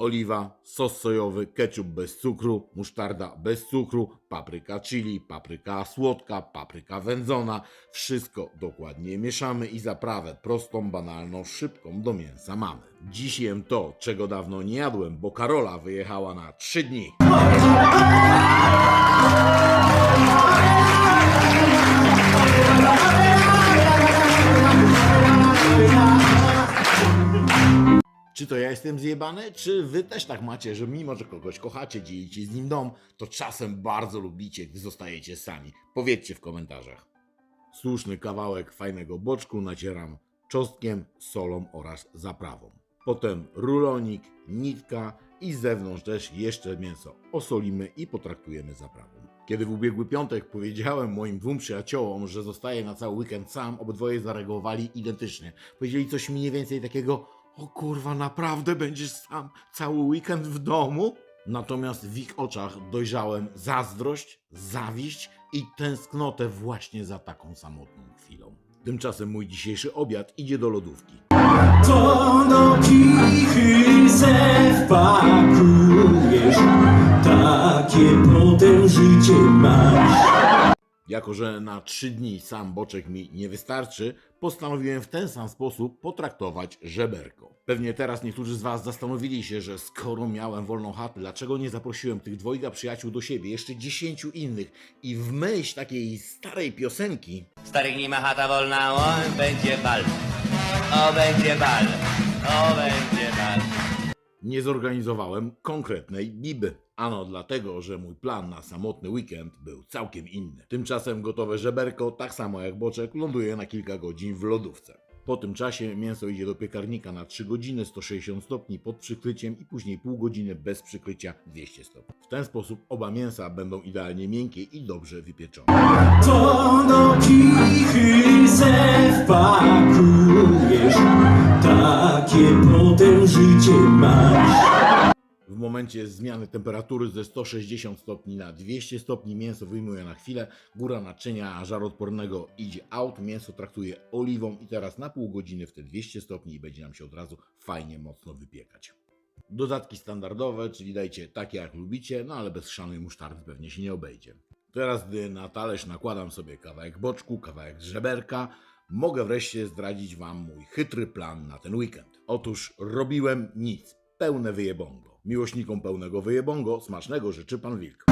oliwa, sos sojowy, ketchup bez cukru, musztarda bez cukru, papryka chili, papryka słodka, papryka wędzona. Wszystko dokładnie mieszamy i zaprawę prostą, banalną, szybką do mięsa mamy. Dziś jem to, czego dawno nie jadłem, bo Karola wyjechała na 3 dni. Czy to ja jestem zjebany, czy wy też tak macie, że mimo, że kogoś kochacie, dzielicie z nim dom, to czasem bardzo lubicie, gdy zostajecie sami? Powiedzcie w komentarzach. Słuszny kawałek fajnego boczku nacieram czosnkiem, solą oraz zaprawą. Potem rulonik, nitka i z zewnątrz też jeszcze mięso osolimy i potraktujemy zaprawą. Kiedy w ubiegły piątek powiedziałem moim dwóm przyjaciołom, że zostaję na cały weekend sam, obydwoje zareagowali identycznie. Powiedzieli coś mniej więcej takiego: O kurwa, naprawdę będziesz sam cały weekend w domu? Natomiast w ich oczach dojrzałem zazdrość, zawiść i tęsknotę właśnie za taką samotną chwilą. Tymczasem mój dzisiejszy obiad idzie do lodówki. To do kichy se wpakujesz, takie potem życie masz. Jako, że na trzy dni sam boczek mi nie wystarczy, postanowiłem w ten sam sposób potraktować żeberko. Pewnie teraz niektórzy z Was zastanowili się, że skoro miałem wolną chatę, dlaczego nie zaprosiłem tych dwojga przyjaciół do siebie, jeszcze dziesięciu innych i w myśl takiej starej piosenki Starych nie ma chata wolna, o, będzie bal. O, będzie bal. O, będzie bal. Nie zorganizowałem konkretnej biby. Ano dlatego, że mój plan na samotny weekend był całkiem inny. Tymczasem gotowe żeberko, tak samo jak boczek, ląduje na kilka godzin w lodówce. Po tym czasie mięso idzie do piekarnika na 3 godziny 160 stopni pod przykryciem i później pół godziny bez przykrycia 200 stopni. W ten sposób oba mięsa będą idealnie miękkie i dobrze wypieczone. To do kichy se W momencie zmiany temperatury ze 160 stopni na 200 stopni mięso wyjmuję na chwilę, góra naczynia żaroodpornego idzie out, mięso traktuję oliwą i teraz na pół godziny w te 200 stopni i będzie nam się od razu fajnie mocno wypiekać. Dodatki standardowe, czyli dajcie takie jak lubicie, no ale bez chrzanej musztardy pewnie się nie obejdzie. Teraz gdy na talerz nakładam sobie kawałek boczku, kawałek żeberka, mogę wreszcie zdradzić Wam mój chytry plan na ten weekend. Otóż robiłem nic, pełne wyjebongo. Miłośnikom pełnego wyjebongo smacznego życzy Pan Wilk.